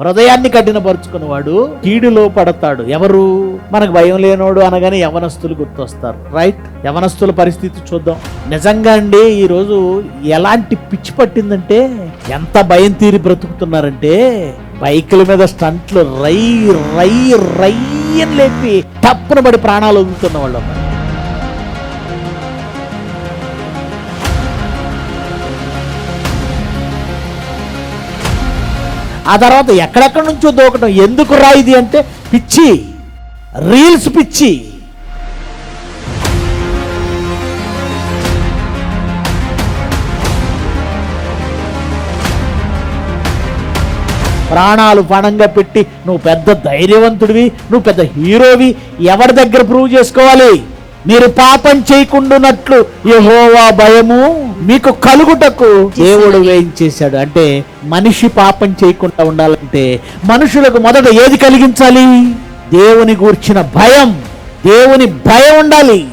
హృదయాన్ని కఠినపరుచుకున్నవాడు కీడులో పడతాడు. ఎవరు? మనకు భయం లేనోడు అనగానే యవనస్తులు గుర్తొస్తారు. రైట్ యవనస్తుల పరిస్థితి చూద్దాం. నిజంగా అండి ఈరోజు ఎలాంటి పిచ్చి పట్టిందంటే ఎంత భయం తీరి బ్రతుకుతున్నారంటే బైకుల మీద స్టంట్లు రై రై రై అని లేపి తప్పున పడి ప్రాణాలు వదులుతున్న వాళ్ళు ఆ తర్వాత ఎక్కడెక్కడి నుంచో దూకటం. ఎందుకు రా ఇది అంటే పిచ్చి. రీల్స్ పిచ్చి. ప్రాణాలు పణంగా పెట్టి నువ్వు పెద్ద ధైర్యవంతుడివి నువ్వు పెద్ద హీరోవి. ఎవరి దగ్గర ప్రూవ్ చేసుకోవాలి? మీరు పాపం చేయకుండానట్లు యెహోవా భయము మీకు కలుగుటకు దేవుడు వేయించేశాడు అంటే మనిషి పాపం చేయకుండా ఉండాలంటే మనుషులకు మొదట ఏది కలిగించాలి? దేవుని గూర్చిన భయం. దేవుని భయం ఉండాలి.